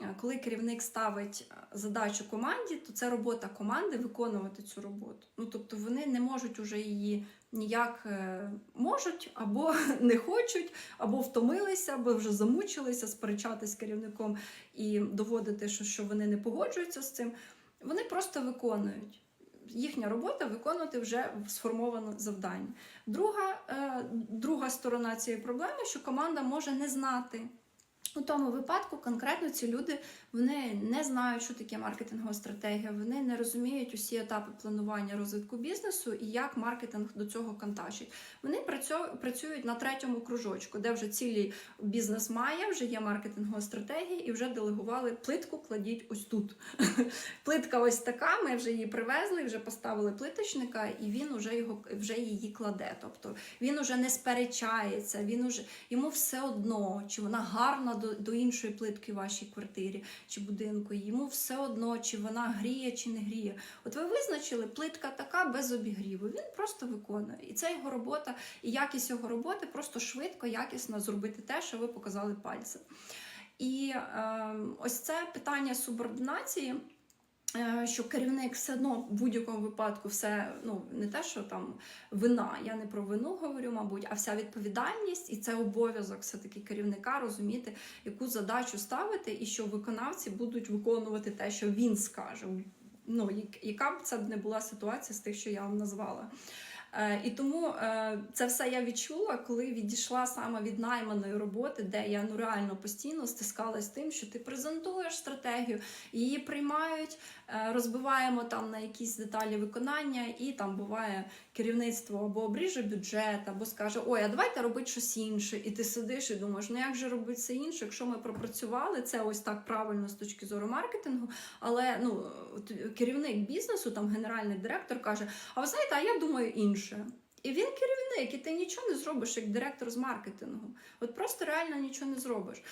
Е, Коли керівник ставить е, задачу команді, то це робота команди виконувати цю роботу. Ну тобто вони не можуть уже її ніяк е, можуть, або не хочуть, або втомилися, або вже замучилися сперечатись з керівником і доводити, що, вони не погоджуються з цим. Вони просто виконують. Їхня робота виконувати вже сформоване завдання. Друга, друга сторона цієї проблеми, що команда може не знати. У тому випадку конкретно ці люди вони не знають, що таке маркетингова стратегія, вони не розуміють усі етапи планування розвитку бізнесу і як маркетинг до цього контачить. Вони працюють на третьому кружочку, де вже цілий бізнес має, вже є маркетингова стратегія, і вже делегували плитку, кладіть ось тут. Плитка ось така. Ми вже її привезли, вже поставили плиточника, і він вже його вже її кладе. Тобто він уже не сперечається, він уже йому все одно, чи вона гарна до, до іншої плитки в вашій квартирі чи будинку. Йому все одно, чи вона гріє, чи не гріє. От ви визначили, плитка така без обігріву. Він просто виконує. І це його робота, і якість його роботи просто швидко, якісно зробити те, що ви показали пальцем. І е, ось це питання субординації. Е, Що керівник все одно в будь-якому випадку все ну не те, що там вина, я не про вину говорю, мабуть, а вся відповідальність, і це обов'язок все-таки керівника розуміти, яку задачу ставити, і що виконавці будуть виконувати те, що він скаже. Ну, яка б це не була ситуація з тих, що я вам назвала. Е, І тому е, це все я відчула, коли відійшла саме від найманої роботи, де я ну реально постійно стискалась тим, що ти презентуєш стратегію, її приймають, е, розбиваємо там на якісь деталі виконання, і там буває керівництво або обріже бюджет, або скаже: Ой, а давайте робити щось інше. І ти сидиш і думаєш, ну як же робити це інше, якщо ми пропрацювали це ось так правильно з точки зору маркетингу. Але ну керівник бізнесу, там генеральний директор каже: А ви знаєте, а я думаю інше. І він керівник, і ти нічого не зробиш як директор з маркетингу. От просто реально нічого не зробиш.